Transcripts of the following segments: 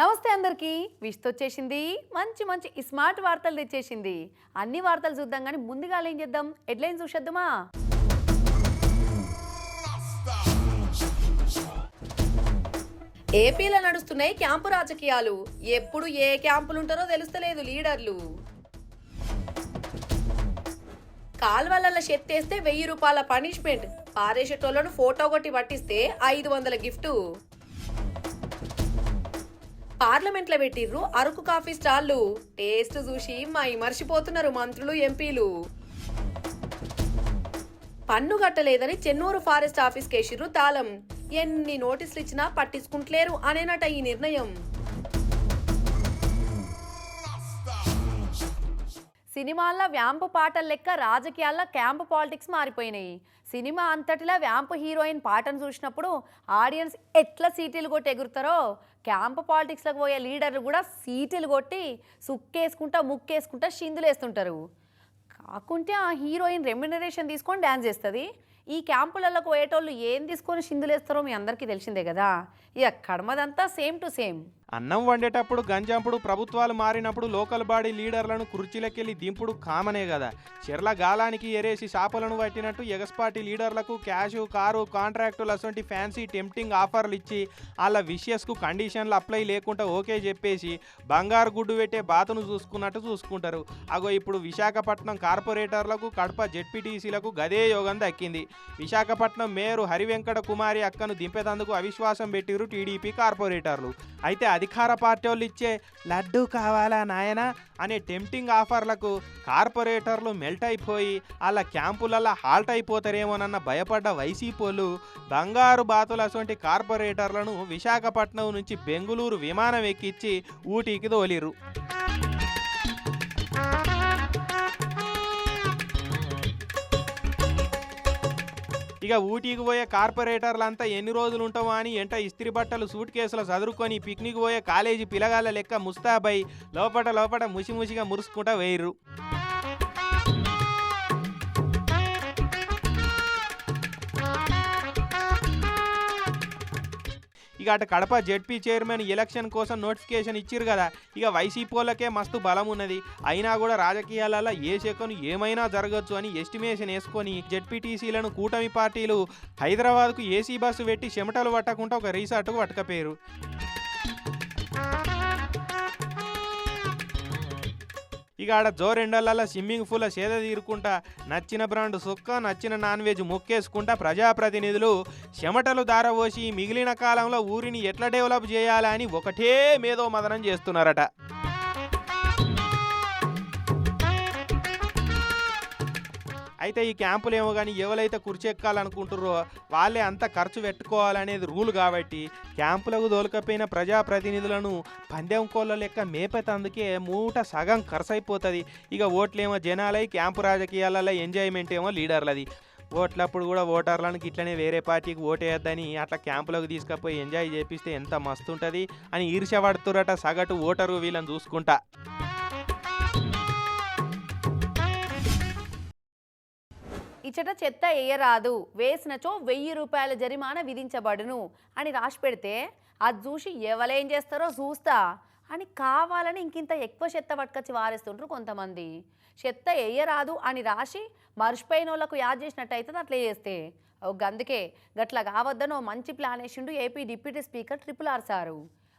నమస్తే అందరికీ. విష్తో వచ్చేసింది. మంచి మంచి స్మార్ట్ వార్తలు తెచ్చేసింది. అన్ని వార్తలు చూద్దాం కానీ ముందుగా ఏం చేద్దాం? హెడ్లైన్ చూసేద్దామా? ఏపీలో నడుస్తున్నాయి క్యాంపు రాజకీయాలు. ఎప్పుడు ఏ క్యాంపులుంటారో తెలుస్తలేదు లీడర్లు. కాల్వలలో షెత్తేస్తే వెయ్యి రూపాయల పనిష్మెంట్. పారేసేటోళ్ళను ఫోటో కొట్టి పట్టిస్తే ఐదు వందల గిఫ్టు. పార్లమెంట్లో పెట్టిర్రు. అరకు కాఫీ స్టాల్లు. టేస్ట్ చూసి మై మర్చిపోతున్నారు మంత్రులు ఎంపీలు. పన్ను కట్టలేదని చెన్నూరు ఫారెస్ట్ ఆఫీస్ కేసిర్రు తాళం. ఎన్ని నోటీసులు ఇచ్చినా పట్టించుకుంటలేరు అనేనట ఈ నిర్ణయం. సినిమాల్లో వ్యాంపు పాటల లెక్క రాజకీయాల్లో క్యాంపు పాలిటిక్స్ మారిపోయినాయి. సినిమా అంతటిలా వ్యాంపు హీరోయిన్ పాటను చూసినప్పుడు ఆడియన్స్ ఎట్లా సీటీలు కొట్టి ఎగురుతారో క్యాంప్ పాలిటిక్స్లోకి పోయే లీడర్లు కూడా సీట్లు కొట్టి సుక్కేసుకుంటా ముక్కేసుకుంటా షిందులేస్తుంటారు కాకుంటే ఆ హీరోయిన్ రెమ్యునరేషన్ తీసుకొని డ్యాన్స్ చేస్తుంది. ఈ క్యాంపులలో పోయేటోళ్ళు ఏం తీసుకొని షిందులేస్తారో మీ అందరికీ తెలిసిందే కదా. ఇక కడమదంతా సేమ్ టు సేమ్. అన్నం వండేటప్పుడు గంజంపుడు ప్రభుత్వాలు మారినప్పుడు లోకల్ బాడీ లీడర్లను కుర్చీలకెళ్ళి దింపుడు కామనే కదా చెర్ల గాలానికి ఎరేసి చేపలను పట్టినట్టు ఎగస్పాటి లీడర్లకు క్యాష్ కారు కాంట్రాక్టులు అటువంటి ఫ్యాన్సీ టెంప్టింగ్ ఆఫర్లు ఇచ్చి వాళ్ళ విషయస్కు కండిషన్లు అప్లై లేకుండా ఓకే చెప్పేసి బంగారు గుడ్డు పెట్టే బాతును చూసుకున్నట్టు చూసుకుంటారు. అగో ఇప్పుడు విశాఖపట్నం కార్పొరేటర్లకు కడప జెడ్పీటీసీలకు గదే యోగం దక్కింది. విశాఖపట్నం మేయర్ హరివెంకట కుమారి అక్కను దింపేందుకు అవిశ్వాసం పెట్టిరు టీడీపీ కార్పొరేటర్లు. అయితే అధికార పార్టీ వాళ్ళు ఇచ్చే లడ్డూ కావాలా నాయనా అనే టెంప్టింగ్ ఆఫర్లకు కార్పొరేటర్లు మెల్ట్ అయిపోయి వాళ్ళ క్యాంపులలో హాల్ట్ అయిపోతారేమోనన్న భయపడ్డ వైసీపోలు బంగారు బాతుల అటువంటి కార్పొరేటర్లను విశాఖపట్నం నుంచి బెంగుళూరు విమానం ఎక్కించి ఊటీకి తోలిరు ఇక ఊటీకి పోయే కార్పొరేటర్లంతా ఎన్ని రోజులు ఉంటామో అని ఎంట ఇస్త్రీ బట్టలు సూట్ కేసులు చదువుకొని పిక్నిక్ పోయే కాలేజీ పిలగాల లెక్క ముస్తాబై లోపట లోపట ముసిముసిగా మురుసుకుంటా వేయరు ఇక అటు కడప జెడ్పీ చైర్మన్ ఎలక్షన్ కోసం నోటిఫికేషన్ ఇచ్చిరు కదా. ఇక వైసీపీలకే మస్తు బలం ఉన్నది. అయినా కూడా రాజకీయాలలో ఏ సెకను ఏమైనా జరగచ్చు అని ఎస్టిమేషన్ వేసుకొని జెడ్పీటీసీలను కూటమి పార్టీలు హైదరాబాద్కు ఏసీ బస్సు పెట్టి చెమటలు పట్టకుండా ఒక రీసార్ట్కు పట్టుకపోయారు ఇక ఆడ జోరెండలలో స్విమ్మింగ్ పూల సేద తీరుకుంటా నచ్చిన బ్రాండ్ సుక్క నచ్చిన నాన్ వెజ్ మొక్కేసుకుంటా ప్రజాప్రతినిధులు చెమటలు దారపోసి మిగిలిన కాలంలో ఊరిని ఎట్లా డెవలప్ చేయాలని ఒకటే మేధో మదనం చేస్తున్నారట. అయితే ఈ క్యాంపులు ఏమో కానీ ఎవరైతే కుర్చెక్కాలనుకుంటారో వాళ్ళే అంత ఖర్చు పెట్టుకోవాలనేది రూల్ కాబట్టి క్యాంపులకు దొలకపోయిన ప్రజాప్రతినిధులను పందెం కోళ్ళ లెక్క మేపేతందుకే మూట సగం ఖర్చు అయిపోతుంది ఇక ఓట్లేమో జనాలై క్యాంపు రాజకీయాలలో ఎంజాయ్మెంట్ ఏమో లీడర్లది. ఓట్లప్పుడు కూడా ఓటర్లను ఇట్లనే వేరే పార్టీకి ఓటేయద్దని అట్లా క్యాంపులకు తీసుకుపోయి ఎంజాయ్ చేపిస్తే ఎంత మస్తు ఉంటుంది అని ఈర్ష్య పడుతురట సగటు ఓటరు వీళ్ళని చూసుకుంటా. ఇచ్చట చెత్త వేయరాదు వేసినచో వెయ్యి రూపాయల జరిమానా విధించబడును. అని రాసి పెడితే అది చూసి ఎవలేం చేస్తారో చూస్తా. అని కావాలని ఇంకింత ఎక్కువ చెత్త పట్టుకొచ్చి వారేస్తుంటారు కొంతమంది. చెత్త వేయరాదు అని రాసి మర్చిపోయిన వాళ్ళకు యాద్ చేసినట్టు అవుతుంది అట్లా చేస్తే. ఓ గందుకే గట్ల కావద్దని ఓ మంచి ప్లాన్ వేసిండు AP deputy speaker triple R sir.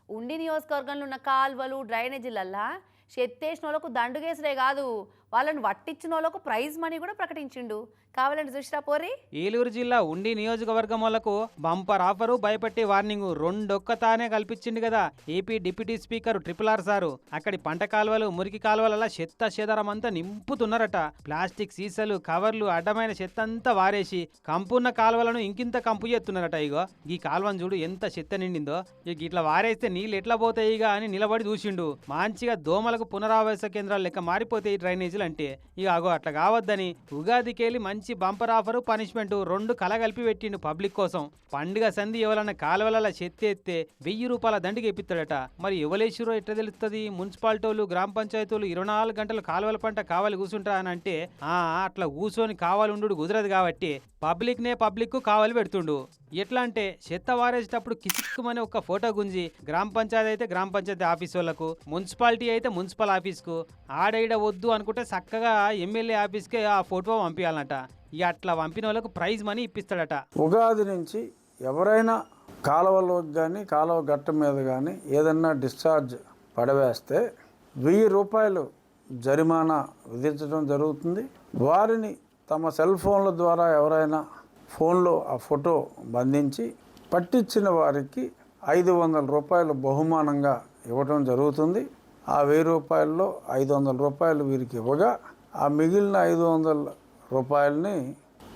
Undi నియోజకవర్గంలో ఉన్న కాల్వలు డ్రైనేజీలల్లా చెత్తేసిన వాళ్ళకు దండుగేసుడే కాదు. వాళ్ళని వట్టించిన వాళ్ళకు ప్రైజ్ మనీ కూడా ప్రకటించిండు. కావాలంటే చూసిరా పోరి? ఏలూరు జిల్లా ఉండి నియోజకవర్గం వాళ్ళకు బంపర్ ఆఫరు భయపెట్టి వార్నింగ్ రెండొక్కతానే కల్పించింది కదా AP deputy speaker triple R sir. అక్కడి పంట కాలువలు మురికి కాలువల చెత్త చెదరం అంతా నింపుతున్నారట. ప్లాస్టిక్ సీసాలు కవర్లు అడ్డమైన చెత్త అంతా వారేసి కంపున్న కాలువలను ఇంకింత కంపు చేస్తున్నారట ఇగో. ఈ కాలువను చూడు ఎంత చెత్త నిండిందో. ఇక ఇట్లా వారేస్తే నీళ్ళు ఎట్లా పోతాయి అని నిలబడి చూసిండు. మంచిగా దోమలకు పునరావాస కేంద్రాలు లెక్క మారిపోతాయి డ్రైనేజీలు అంటే. ఇక అగో అట్లా కావద్దని ఉగాదికెళ్ళి మంచి బంపర్ ఆఫరు పనిష్మెంట్ రెండు కలగలిపి పెట్టిండు పబ్లిక్ కోసం. పండుగ సంధి ఎవరన్నా కాలువల చెత్త ఎత్తే వెయ్యి రూపాయల దండికి ఎప్పిస్తాడట మరి ఎవలేసిరో ఎట్లా తెలుస్తుంది మున్సిపాలిటీలు గ్రామ పంచాయతీలు ఇరవై నాలుగు గంటలు కాలువల పంట కావాలి కూర్చుంటా అని అంటే ఆ అట్లా కూర్చొని కావాలి ఉండు కుదరదు కాబట్టి పబ్లిక్నే పబ్లిక్ కావాలి పెడుతుండు. ఎట్లా అంటే చెత్త వారేసేటప్పుడు కిసిక్కుమని ఒక ఫోటో గుంజి గ్రామ పంచాయతీ అయితే గ్రామ పంచాయతీ ఆఫీస్ వాళ్ళకు మున్సిపాలిటీ అయితే మున్సిపల్ ఆఫీస్కు ఆడైడ వద్దు అనుకుంటే చక్కగా ఎమ్మెల్యే ఆఫీస్కే ఆ ఫోటో పంపించాలన్నట ఇక అట్లా పంపిన వాళ్ళకు ప్రైజ్ మనీ ఇప్పిస్తాడట. ఉగాది నుంచి ఎవరైనా కాలువలోకి కానీ కాలువ గట్ట మీద కానీ ఏదన్నా డిశ్చార్జ్ పడవేస్తే వెయ్యి రూపాయలు జరిమానా విధించడం జరుగుతుంది. వారిని తమ సెల్ ఫోన్ల ద్వారా ఎవరైనా ఫోన్లో ఆ ఫోటో బంధించి పట్టించిన వారికి ఐదు వందల రూపాయలు బహుమానంగా ఇవ్వటం జరుగుతుంది. ఆ వెయ్యి రూపాయల్లో ఐదు వందల రూపాయలు వీరికి ఇవ్వగా ఆ మిగిలిన ఐదు వందల రూపాయలని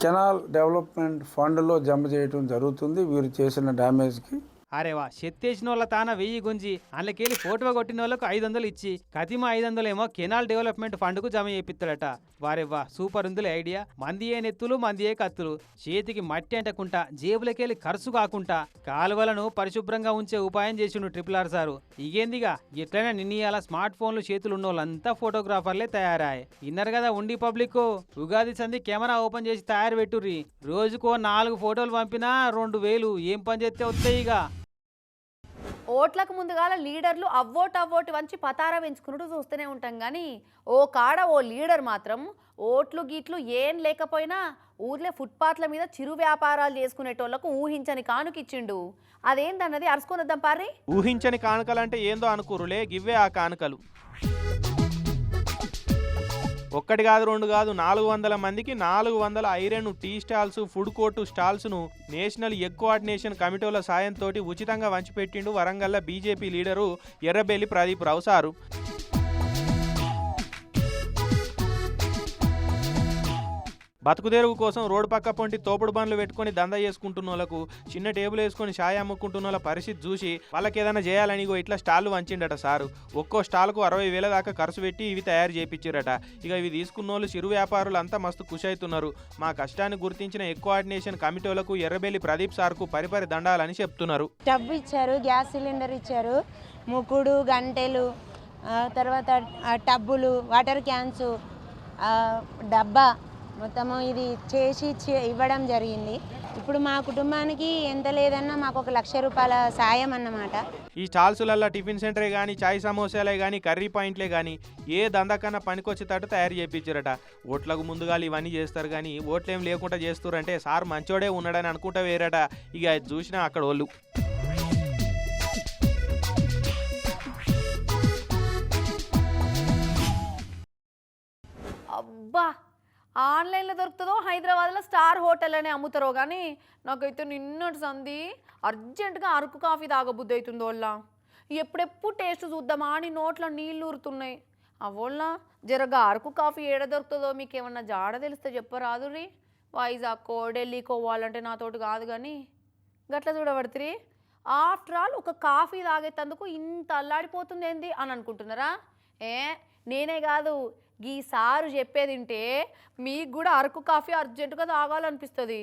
కెనాల్ డెవలప్మెంట్ ఫండ్లో జమ చేయటం జరుగుతుంది. వీరు చేసిన డ్యామేజ్కి అరేవా చెత్తేసిన వాళ్ళ తాన వెయ్యి గుంజి అందులోకెళ్ళి ఫోటో కొట్టిన వాళ్ళకు ఐదు వందలు ఇచ్చి కతిమ ఐదు వందలు ఏమో కెనాల్ డెవలప్మెంట్ ఫండ్కు జమ చేపిస్తాడట వారే సూపర్ ఉందిలే ఐడియా. మందియే నెత్తులు మందియే కత్తులు. చేతికి మట్టి అంటకుండా జేబులకెళ్ళి ఖర్చు కాకుండా కాలువలను పరిశుభ్రంగా ఉంచే ఉపాయం చేసిండు ట్రిపుల్ ఆర్ సారు. ఇగేందిగా ఎట్లైనా నిన్నీయాల స్మార్ట్ ఫోన్లు చేతులు వాళ్ళంతా ఫోటోగ్రాఫర్లే తయారాయి. ఇన్నర్ కదా ఉండి పబ్లిక్ ఉగాది సంధి కెమెరా ఓపెన్ చేసి తయారు పెట్టుర్రి. రోజుకో నాలుగు ఫోటోలు పంపినా రెండు వేలు. ఏం పని చేస్తే వస్తాయి ఇక ఓట్లకు ముందుగాల లీడర్లు అవ్వోట్ అవ్వోటు వంచి పతారా పెంచుకున్నట్టు చూస్తూనే ఉంటాం. కానీ ఓ కాడ ఓ లీడర్ మాత్రం ఓట్లు గీట్లు ఏం లేకపోయినా ఊర్లే ఫుట్పాత్ల మీద చిరు వ్యాపారాలు చేసుకునేటోళ్ళకు ఊహించని కానుకిచ్చిండు అదేందన్నది అరుచుకొని వద్దాం పారి ఊహించని కానుకలంటే ఏందో అనుకోరులే గివ్వే ఆ కానుకలు. ఒక్కటి కాదు రెండు కాదు నాలుగు వందల మందికి నాలుగు వందల iron tea stalls food court స్టాల్స్ను national egg coordination కమిటీల సాయంతో ఉచితంగా వంచిపెట్టిండు వరంగల్ల BJP leader Errabelli Pradeep Rao sir బతుకుదెరువు కోసం రోడ్డు పక్క పొంటి తోపుడు బండ్లు పెట్టుకొని దందా చేసుకుంటున్న వాళ్ళకు చిన్న టేబుల్ వేసుకొని షాయి అమ్ముకుంటున్న వాళ్ళ పరిస్థితి చూసి వాళ్ళకి ఏదైనా చేయాలని ఇట్లా స్టాల్ వంచిండట సారు. ఒక్కో స్టాల్కు అరవై వేల దాకా ఖర్చు పెట్టి ఇవి తయారు చేయించారట ఇక ఇవి తీసుకున్న వాళ్ళు చిరు వ్యాపారులు అంతా మస్తు ఖుషి అవుతున్నారు మా కష్టాన్ని గుర్తించిన ఎక్కువ కోఆర్డినేషన్ కమిటీలకు ఎర్రబెల్లి ప్రదీప్ సార్కు పరిపరి దండాలని చెప్తున్నారు. టబ్ ఇచ్చారు గ్యాస్ సిలిండర్ ఇచ్చారు ముకుడు గంటెలు తర్వాత టబ్బులు వాటర్ క్యాన్స్ డబ్బా మొత్తము ఇది చేసి ఇవ్వడం జరిగింది. ఇప్పుడు మా కుటుంబానికి ఎంత లేదన్నా మాకు ఒక లక్ష రూపాయల సాయం అన్నమాట. ఈ స్టాల్సులల్లో టిఫిన్ సెంటరే కానీ చాయ్ సమోసాలే కానీ కర్రీ పాయింట్లే కానీ ఏ దందకన్నా పనికొచ్చేటట్టు తయారు చేయించారట ఓట్లకు ముందుగా ఇవన్నీ చేస్తారు కానీ ఓట్లేం లేకుండా చేస్తారంటే సార్ మంచోడే ఉన్నాడని అనుకుంటా వేరట. ఇక చూసినా అక్కడ వాళ్ళు ఆన్లైన్లో దొరుకుతుందో హైదరాబాద్లో స్టార్ హోటల్ అమ్ముతారో కానీ నాకైతే నిన్నటి సంది అర్జెంటుగా అరకు కాఫీ తాగబుద్ధి అవుతుందో వాళ్ళ ఎప్పుడెప్పుడు టేస్ట్ చూద్దామా అని నోట్లో నీళ్ళు ఊరుతున్నాయి. అవోళ్ళ జరగా అరకు కాఫీ ఏడ దొరుకుతుందో మీకు ఏమన్నా జాడ తెలిస్తే చెప్పరాదు రీ. వైజాగ్కో ఢిల్లీకో పోవాలంటే నాతోటి కాదు కానీ గట్ల చూడబడుతుంది ఆఫ్టర్ ఆల్ ఒక కాఫీ తాగేటందుకు ఇంత అల్లాడిపోతుంది ఏంది అని అనుకుంటున్నారా? ఏ నేనే కాదు. ఈ సారు చెప్పేదింటే మీకు కూడా అరకు కాఫీ అర్జెంటుగా తాగాలనిపిస్తుంది.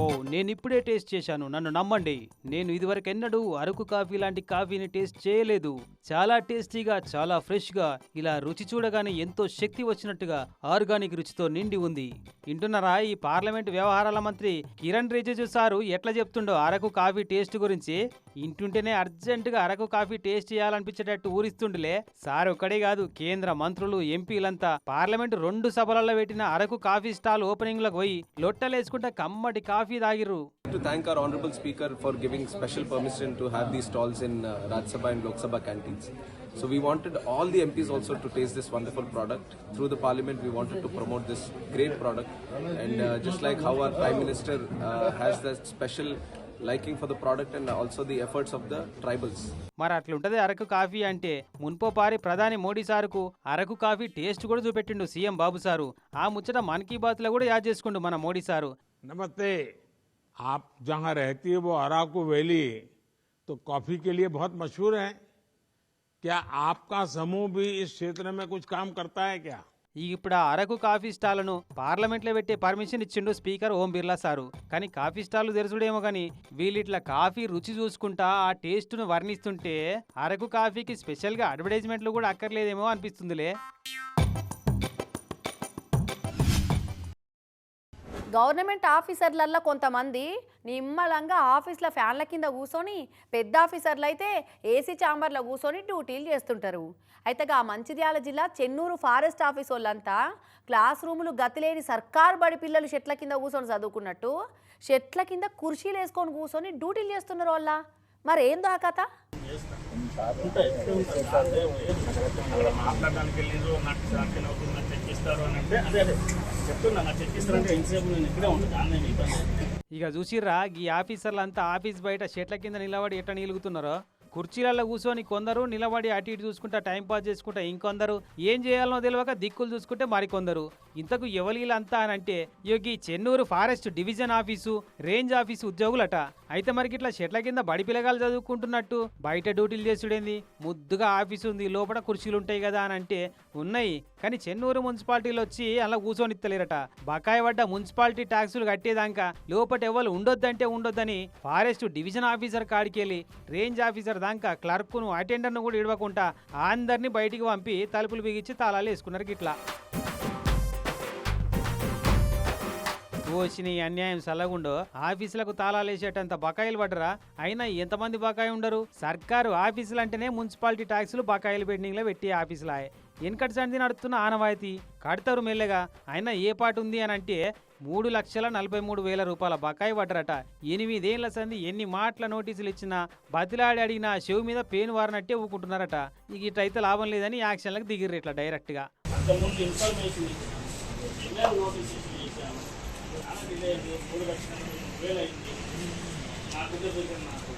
ఓ నేను ఇప్పుడే టేస్ట్ చేశాను. నన్ను నమ్మండి. నేను ఇదివరకు ఎన్నడూ అరకు కాఫీ లాంటి కాఫీని టేస్ట్ చేయలేదు. చాలా టేస్టీగా చాలా ఫ్రెష్గా ఇలా రుచి చూడగానే ఎంతో శక్తి వచ్చినట్టుగా ఆర్గానిక్ రుచితో నిండి ఉంది. వింటున్నారా ఈ పార్లమెంట్ వ్యవహారాల మంత్రి కిరణ్ రిజిజు సారు ఎట్లా చెప్తుండో అరకు కాఫీ టేస్ట్ గురించి? ఇంటుంటేనే అర్జెంటుగా అరకు కాఫీ టేస్ట్ చేయాలనిపించేటట్టు ఊరిస్తుండలే. సార్ ఒక్కడే కాదు కేంద్ర మంత్రులు ఎంపీలంతా పార్లమెంట్ రెండు సభలలో పెట్టిన అరకు కాఫీ స్టాల్ ఓపెనింగ్లకు పోయి లొట్టలేసుకుంటే కమ్మటి coffee coffee తాగిర్రు. To thank our honourable speaker for giving special permission to have these stalls in Rajya Sabha and Lok Sabha canteens so we wanted all the MPs also to taste this wonderful product through the Parliament we wanted to promote this great product and just like how how prime minister Minister the special liking for the product and also the efforts of the tribals మరి అట్లుంటది Araku coffee అంటే. మున్పో పారి ప్రధాని మోడీ సారుకు Araku coffee taste కూడా చూపెట్టిండు CM బాబు sir. ఆ ముచ్చట మన్ కీ బాత్లో కూడా యాడ్ చేసుకుండు మన మోడీ సారు. నమస్తే. आप जहाँ रहती है वो अराकू वैली तो कॉफी के लिए बहुत मशहूर है क्या आपका समूह भी इस क्षेत्र में कुछ काम करता है क्या ఇప్పుడు ఆ అరకు కాఫీ స్టాల్ను పార్లమెంట్లో పెట్టే పర్మిషన్ ఇచ్చిండు స్పీకర్ ఓం బిర్లా సారు కానీ కాఫీ స్టాల్ తెరచుడేమో కానీ వీళ్ళిట్లా కాఫీ రుచి చూసుకుంటా ఆ టేస్ట్ను వర్ణిస్తుంటే అరకు కాఫీకి స్పెషల్గా అడ్వర్టైజ్మెంట్లు కూడా అక్కర్లేదేమో అనిపిస్తుందిలే గవర్నమెంట్ ఆఫీసర్లల్లో కొంతమంది నిమ్మలంగా ఆఫీస్లో ఫ్యాన్ల కింద కూర్చొని పెద్ద ఆఫీసర్లు అయితే ఏసీ ఛాంబర్లో కూర్చొని డ్యూటీలు చేస్తుంటారు. అయితే ఆ మంచిర్యాల జిల్లా చెన్నూరు ఫారెస్ట్ ఆఫీస్ వాళ్ళంతా క్లాస్ రూములు గతిలేని సర్కారు బడి పిల్లలు చెట్ల కింద కూర్చొని చదువుకున్నట్టు చెట్ల కింద కుర్చీలు వేసుకొని కూర్చొని డ్యూటీలు చేస్తున్నారు వాళ్ళ. మరేందో ఆ కథ? మాట్లాడడానికి వెళ్ళిండ్రు నాకు సాధ్యం అని అంటే అదే అదే. ఇక చూసిర్రా ఈ ఆఫీసర్లు అంతా ఆఫీస్ బయట చెట్ల కింద నిలబడి ఎట్లా నిలుగుతున్నారో? కుర్చీలలో కూర్చొని కొందరు నిలబడి అటు ఇటు చూసుకుంటా టైం పాస్ చేసుకుంటా ఇంకొందరు. ఏం చేయాలనో తెలియక దిక్కులు చూసుకుంటే మరికొందరు. ఇంతకు ఎవలీలంతా అని అంటే ఈ Chennur forest division office range office ఉద్యోగులట. అయితే మరికి ఇట్లా చెట్ల కింద బడి పిల్లగాలు చదువుకుంటున్నట్టు బయట డ్యూటీలు చేసుడేంది? ముద్దుగా ఆఫీసు ఉంది లోపల కుర్చీలు ఉంటాయి కదా అని అంటే ఉన్నాయి. కానీ చెన్నూరు మున్సిపాలిటీలో వచ్చి అలా కూర్చొనిత్తలేరట బకాయి పడ్డ మున్సిపాలిటీ ట్యాక్సులు కట్టేదాకా లోపట ఎవరు ఉండొద్దంటే ఉండొద్దని ఫారెస్ట్ డివిజన్ ఆఫీసర్ కాడికెళ్ళి రేంజ్ ఆఫీసర్ దాకా క్లర్క్ను అటెండర్ను కూడా ఇడవకుండా అందరినీ బయటికి పంపి తలుపులు బిగించి తాళాలు వేసుకున్నారు గిట్లా. ఓసిన ఈ అన్యాయం సలగుండో ఆఫీసులకు తాళాలు వేసేటంత బకాయిలు పడరా అయినా ఎంతమంది బకాయి ఉండరు? సర్కారు ఆఫీసులు అంటేనే మున్సిపాలిటీ ట్యాక్సులు బకాయిలు పెండింగ్లో పెట్టి ఆఫీసులాయే. ఎన్కట్ సంధి నడుస్తున్న ఆనవాయితీ కడతారు మెల్లగా. అయినా ఏ పాటు ఉంది అని అంటే మూడు లక్షల నలభై మూడు వేల రూపాయల బకాయి పడ్డరట. ఎనిమిదేళ్ళ సంది ఎన్ని మాటల నోటీసులు ఇచ్చినా బతిలాడి అడిగినా చెవు మీద పేను వారినట్టే ఊకుంటున్నారట. ఇక ఇట్లయితే లాభం లేదని యాక్షన్లకు దిగిర్రు ఇట్లా డైరెక్ట్గా. డిలే అయింది మూడు లక్షల వేలు అయింది. నా నాకు దగ్గర నాకు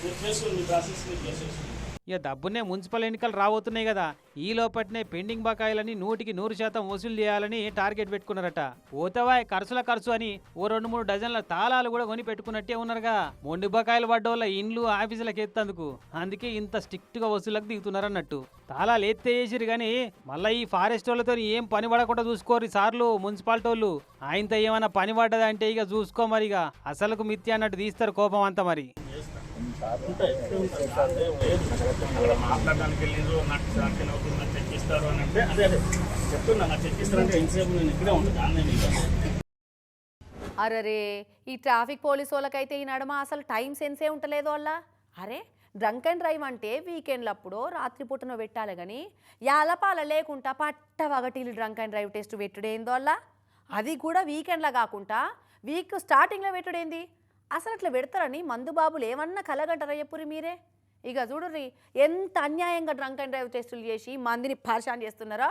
మీరు చేసుకుని మీ ప్రాసెస్ మీరు చేసేసుకుని ఇక డబ్బునే మున్సిపల్ ఎన్నికలు రాబోతున్నాయి కదా. ఈ లోపట్నే పెండింగ్ బకాయిలని నూటికి నూరు శాతం వసూలు చేయాలని టార్గెట్ పెట్టుకున్నారట. పోతవాయ్ ఖర్చుల ఖర్చు అని ఓ రెండు మూడు డజన్ల తాళాలు కూడా కొని పెట్టుకున్నట్టే ఉన్నారుగా. మొండి బకాయిలు పడ్డోళ్ళ ఇండ్లు ఆఫీసులకు ఎత్తందుకు. అందుకే ఇంత స్ట్రిక్ట్గా వసూలకు దిగుతున్నారన్నట్టు. తాళాలు ఎత్తే వేసిరు కానీ మళ్ళీ ఈ ఫారెస్ట్ వాళ్ళతో ఏం పని పడకుండా చూసుకోరు సార్లు మున్సిపాలిటీ వాళ్ళు ఆయనతో ఏమైనా పని పడ్డదంటే ఇక చూసుకో మరి ఇక అసలుకు మిత్య అన్నట్టు తీస్తారు కోపం అంతా మరి. మాట్లాడడానికి లేదు నాకు సాధ్యం అవుతుంది నాకు తెచ్చిస్తారు అని అంటే అదే అదే చెప్తున్నా నాకు తెచ్చిస్తారంటే ఎంతసేపు నేను ఇక్కడే ఉంటాను దాన్ని అరరే ఈ ట్రాఫిక్ పోలీసు వాళ్ళకైతే ఈ నడమ అసలు టైం సెన్సే ఉంటలేదు వాళ్ళ అరే డ్రంక్ అండ్ డ్రైవ్ అంటే వీకెండ్లప్పుడు రాత్రిపూటన పెట్టాలి కానీ యాలపాల లేకుండా పట్ట వగటీలు డ్రంక్ అండ్ డ్రైవ్ టెస్ట్ పెట్టుడేందో అలా అది కూడా వీకెండ్లో కాకుండా వీక్ స్టార్టింగ్లో పెట్టుడేంది? అసలు అట్లా పెడతారని మందుబాబులు ఏమన్నా కలగంటారా చెప్పురి మీరే? ఇక చూడుర్రి ఎంత అన్యాయంగా డ్రంక్ అండ్ డ్రైవ్ టెస్టులు చేసి మందిని పరిశాన్ చేస్తున్నారా?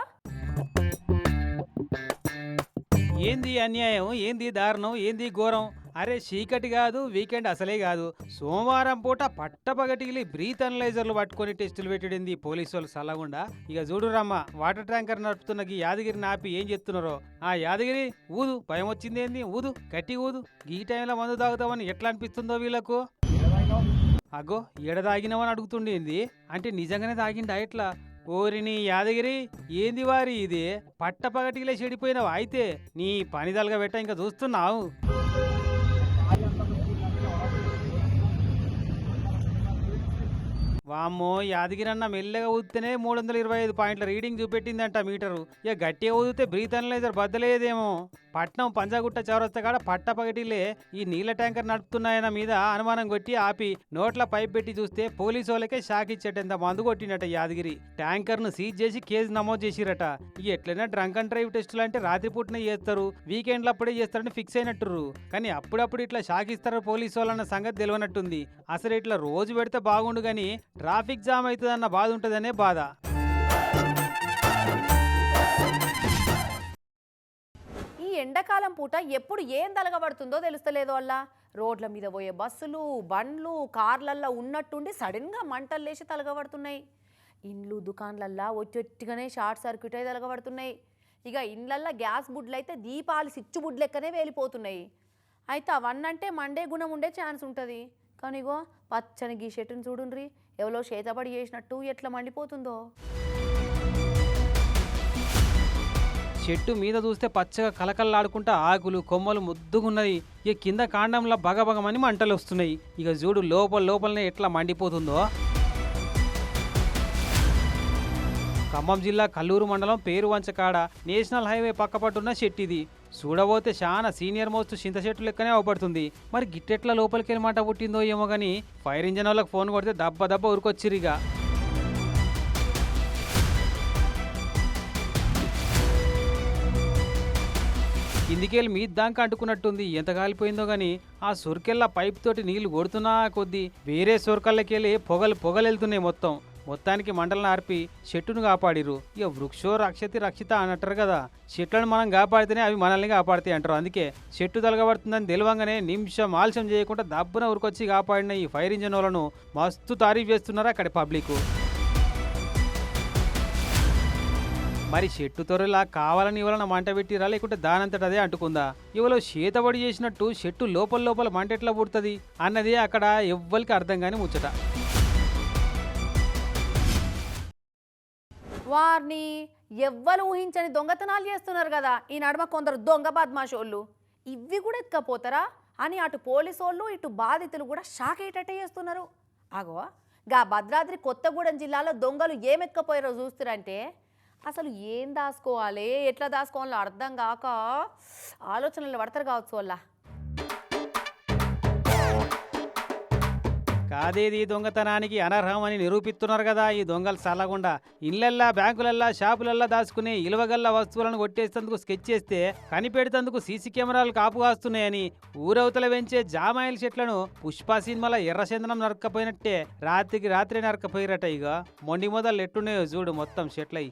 ఏంది అన్యాయం? ఏంది దారుణం? ఏంది ఘోరం? అరే చీకటి కాదు వీకెండ్ అసలే కాదు. సోమవారం పూట పట్టపగటికి బ్రీత్ అనలైజర్లు పట్టుకొని టెస్టులు పెట్టడింది పోలీసు వాళ్ళు సలగుండా ఇక చూడురమ్మ వాటర్ ట్యాంకర్ నడుపుతున్న ఈ యాదగిరిని ఆపి ఏం చెప్తున్నారో ఆ యాదగిరి ఊదు భయం వచ్చింది ఏంది? ఊదు గట్టి ఊదు. ఈ టైంలో మందు తాగుతామని ఎట్లా అనిపిస్తుందో వీళ్ళకు? అగో ఎడ తాగినావని అడుగుతుండేంది అంటే నిజంగానే తాగిండా ఎట్లా? ఓరిని యాదగిరి ఏంది వారి ఇది? పట్టపగటికిలే చెడిపోయినావు అయితే? నీ పనిదలుగా పెట్ట ఇంకా చూస్తున్నావు. వామ్మో యాదగిరన్న మెల్లగా ఊదితేనే మూడు వందల ఇరవై ఐదు పాయింట్ల రీడింగ్ చూపెట్టిందంట మీటరు. ఇక గట్టిగా ఊదితే బ్రీత్ అనలైజర్ బద్దలేదేమో. పట్నం పంజాగుట్ట చౌరస్తా కాడ పట్టపగటిలే ఈ నీళ్ళ ట్యాంకర్ నడుపుతున్నాయన మీద అనుమానం కొట్టి ఆపి నోట్ల పైప్ పెట్టి చూస్తే పోలీసు వాళ్ళకే షాక్ ఇచ్చేటంత మందు కొట్టినట యాదగిరి. ట్యాంకర్ను సీజ్ చేసి కేసు నమోదు చేసిరట. ఎట్లైనా డ్రంక్ అండ్ డ్రైవ్ టెస్టులు అంటే రాత్రిపూటనే చేస్తారు. వీకెండ్లు అప్పుడే చేస్తారని ఫిక్స్ అయినట్టురు కానీ అప్పుడప్పుడు ఇట్లా షాక్ ఇస్తారు పోలీసు వాళ్ళన్న సంగతి తెలియనట్టుంది అసలు ఇట్లా రోజు పెడితే బాగుండు కానీ ట్రాఫిక్ జామ్ అవుతుందన్న బాధ ఉంటుందనే బాధ. ఈ ఎండాకాలం పూట ఎప్పుడు ఏం తలగబడుతుందో తెలుస్తలేదు వల్ల రోడ్ల మీద పోయే బస్సులు బండ్లు కార్లల్లో ఉన్నట్టుండి సడన్గా మంటలు లేచి తలగబడుతున్నాయి. ఇండ్లు దుకాన్లల్లా ఒట్టొట్టిగానే షార్ట్ సర్క్యూట్ అయి తలగబడుతున్నాయి. ఇక ఇండ్లల్లో గ్యాస్ బుడ్లు అయితే దీపాలు సిచ్చు బుడ్లు లెక్కనే వేలిపోతున్నాయి. అయితే అవన్నంటే మండే గుణం ఉండే ఛాన్స్ ఉంటుంది. కానీ ఇగో పచ్చని గీ చెట్టును చూడుండ్రి ఎవరో చేతబడి చేసినట్టు ఎట్లా మండిపోతుందో? చెట్టు మీద చూస్తే పచ్చగా కలకల్లాడుకుంటా ఆకులు కొమ్మలు ముద్దుగున్నది. ఇక కింద కాండంలో బగబగమని మంటలు వస్తున్నాయి. ఇక చూడు లోపల లోపలనే ఎట్లా మండిపోతుందో. ఖమ్మం జిల్లా కల్లూరు మండలం పేరువంచకాడ నేషనల్ హైవే పక్కపట్టున్న చెట్టు ఇది చూడబోతే చాలా సీనియర్ మోస్ట్ చింత చెట్టు లెక్కనే అవపడుతుంది మరి గిట్టెట్ల లోపలికి వెళ్ళి మాట పుట్టిందో ఏమో కానీ ఫైర్ ఇంజన్ వాళ్ళకి ఫోన్ కొడితే దబ్బ దబ్బ ఉరికొచ్చిరిగా కిందికెళ్ళి మీ దాకా అంటుకున్నట్టుంది. ఎంత కాలిపోయిందో గాని ఆ సొరికెళ్ళ పైప్ తోటి నీళ్ళు కొడుతున్నా కొద్దీ వేరే సొరకళ్ళకెళ్ళి పొగలు పొగలు వెళ్తున్నాయి మొత్తం. మొత్తానికి మంటలను ఆర్పి చెట్టును కాపాడిరు ఇక వృక్షో రక్షతి రక్షిత అని అంటారు కదా. చెట్లను మనం కాపాడితేనే అవి మనల్ని కాపాడుతాయి అంటారు. అందుకే చెట్టు తలగబడుతుందని తెలియంగానే నిమిషం ఆలస్యం చేయకుండా దబ్బున ఉరికొచ్చి కాపాడిన ఈ ఫైర్ ఇంజన్ వాళ్ళను మస్తు తారీఫ్ చేస్తున్నారు అక్కడి పబ్లిక్. మరి చెట్టు తొరలా కావాలని ఇవ్వాలని మంట పెట్టిరా? లేకుంటే దానంతట అదే అంటుకుందా? ఇవలో చేతబడి చేసినట్టు చెట్టు లోపల లోపల మంట ఎట్లా పుడుతుంది? అన్నది అక్కడ ఎవ్వరికి అర్థం కాని ముచ్చట. వారిని ఎవ్వరు ఊహించని దొంగతనాలు చేస్తున్నారు కదా. ఈ నడుమ కొందరు దొంగ బద్మాషోళ్ళు. ఇవి కూడా ఎత్తుకపోతారా? అని అటు పోలీసోళ్ళు ఇటు బాధితులు కూడా షాక్ అయ్యేటట్టే చేస్తున్నారు. ఆగో గా భద్రాద్రి కొత్తగూడెం జిల్లాలో దొంగలు ఏం చూస్తారంటే అసలు ఏం దాచుకోవాలి? ఎట్లా దాచుకోవాలో అర్థం కాక ఆలోచనలు పడతారు కావచ్చు వాళ్ళ. కాదేది దొంగతనానికి అనర్హం అని నిరూపిస్తున్నారు కదా. ఈ దొంగలు చల్లకుండా ఇళ్ళల్లా బ్యాంకులల్లా షాపులల్లా దాచుకునే ఇలువగల్ల వస్తువులను కొట్టేసేందుకు స్కెచ్ చేస్తే కనిపెడతందుకు సీసీ కెమెరాలు కాపు కాస్తున్నాయని ఊరవతల పెంచే జామాయిల చెట్లను పుష్ప సినిమాల ఎర్రచందనం నరకపోయినట్టే రాత్రికి రాత్రి నరకపోయిరట ఇక మొండి మొదలు ఎట్టున్నాయో చూడు మొత్తం చెట్లయి.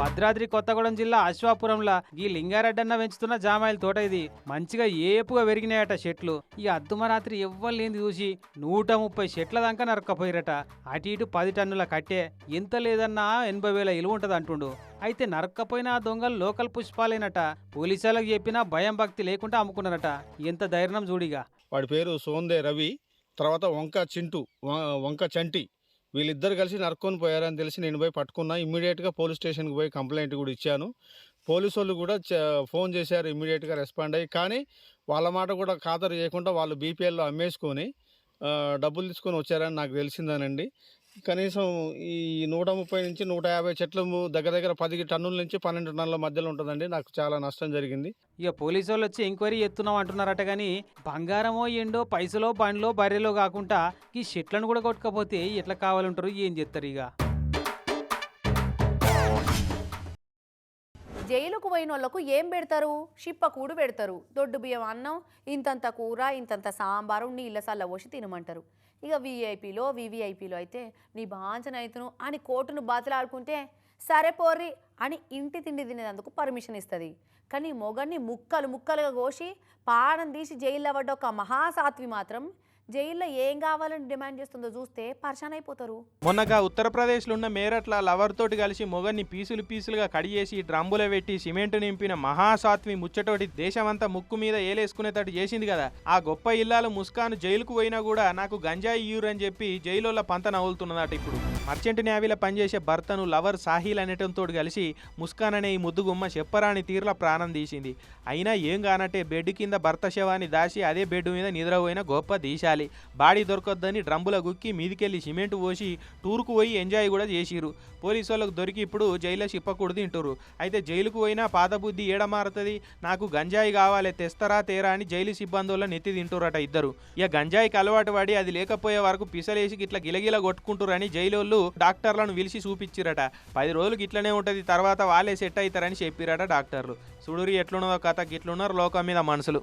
భద్రాద్రి కొత్తగూడెం జిల్లా అశ్వాపురంలో ఈ లింగారెడ్డన్న పెంచుతున్న జామాయిల తోట ఇది. మంచిగా ఏపుగా పెరిగినాయట చెట్లు. ఈ అద్దుమరాత్రి ఎవ్వలేంది చూసి నూట ముప్పై చెట్ల దాకా నరక్కపోయిరట. అటు ఇటు పది టన్నుల కట్టే ఎంత లేదన్నా ఎనభై వేల ఇలువ ఉంటుంది అంటుండు. అయితే నరక్కపోయిన ఆ దొంగలు లోకల్ పుష్పాలేనట. పోలీసులకు చెప్పినా భయం భక్తి లేకుండా అమ్ముకున్నారట. ఎంత ధైర్యం చూడిగా వాడి పేరు సోందే రవి తర్వాత వంక చింటు వంక చంటి. వీళ్ళిద్దరు కలిసి నరుక్కొని పోయారని తెలిసి నేను పోయి పట్టుకున్నా. ఇమ్మీడియట్గా పోలీస్ స్టేషన్కి పోయి కంప్లైంట్ కూడా ఇచ్చాను. పోలీసు వాళ్ళు కూడా ఫోన్ చేశారు ఇమ్మీడియట్గా రెస్పాండ్ అయ్యి. కానీ వాళ్ళ మాట కూడా ఖాతరు చేయకుండా వాళ్ళు బీపీఎల్లో అమ్మేసుకొని డబ్బులు తీసుకొని వచ్చారని నాకు తెలిసిందేనండి. కనీసం ఈ నూట ముప్పై నుంచి నూట యాభై చెట్లు దగ్గర దగ్గర పది టన్నుల నుంచి పన్నెండు టన్నుల మధ్యలో ఉంటుందండి. నాకు చాలా నష్టం జరిగింది. ఇక పోలీసు వాళ్ళు వచ్చి ఎంక్వైరీ చేస్తున్నాం అంటున్నారట కానీ బంగారమో ఎండో పైసలో బండ్లో బర్రెలో కాకుండా ఈ చెట్లను కూడా కొట్టుకపోతే ఎట్లా కావాలంటారు? ఏం చేస్తారు ఇక? జైలుకు పోయిన వాళ్ళకు ఏం పెడతారు? షిప్పకూడు పెడతారు. దొడ్డు బియ్యం అన్నం ఇంతంత కూర ఇంతంత సాంబారు నీళ్ళ సల్ల పోసి తినమంటారు. ఇక వీఐపీలో వివిఐపీలో అయితే నీ బాంచన అవుతును అని కోర్టును బాతులాడుకుంటే సరే పోర్రి అని ఇంటి తిండి తినేందుకు పర్మిషన్ ఇస్తుంది. కానీ మొగన్ని ముక్కలు ముక్కలుగా కోసి పానం తీసి జైల్లో పడ్డ ఒక మహాసాత్వి మాత్రం జైల్లో ఏం కావాలని డిమాండ్ చేస్తుందో చూస్తే పర్షాన్ అయిపోతారు. మొన్నగా ఉత్తరప్రదేశ్లో ఉన్న మేరట్ల లవర్ తోటి కలిసి మొగన్ని పీసులు పీసులుగా కడిగేసి డ్రమ్ములో పెట్టి సిమెంట్ నింపిన మహాసాత్వి ముచ్చటోటి దేశమంతా ముక్కు మీద ఏలేసుకునేటట్టు చేసింది కదా. ఆ గొప్ప ఇల్లాలు ముస్కాను జైలుకు పోయినా కూడా నాకు గంజాయి ఇయ్యూరు అని చెప్పి జైలులో పంత నవ్వులుతున్నదట ఇప్పుడు. మర్చెంట్ నేవీలో పనిచేసే భర్తను లవర్ సాహిల్ అనేటంతో కలిసి ముస్కాన్ అనే ఈ ముద్దుగుమ్మ చెప్పరాని తీరులా ప్రాణం తీసింది. అయినా ఏం కానట్టే బెడ్ కింద భర్త శవాన్ని దాచి అదే బెడ్ మీద నిద్రపోయిన గొప్ప దీశాలి. బాడీ దొరకొద్దని డ్రమ్ముల గుక్కి మీదికెళ్ళి సిమెంట్ పోసి టూర్కు పోయి ఎంజాయ్ కూడా చేసిరు పోలీసు వాళ్ళకు దొరికి ఇప్పుడు జైల్లో చిప్పకూడదు తింటారు అయితే జైలుకు పోయినా పాత బుద్ధి ఏడమారుతుంది నాకు గంజాయి కావాలి తెస్తరా తేరా అని జైలు సిబ్బందుల్లో నెత్తి తింటురట ఇద్దరు. ఇక గంజాయికి అలవాటు పడి అది లేకపోయే వరకు పిసలేసి ఇట్లా గిలగిల కొట్టుకుంటురని జైలు డాక్టర్లను పిలిచి చూపించిరట పది రోజులకి ఇట్లనే ఉంటుంది తర్వాత వాళ్ళే సెట్ అవుతారని చెప్పిరట డాక్టర్లు. సుడురి ఎట్లున్నదో కథ గిట్లున్నారు లోకం మీద మనుషులు.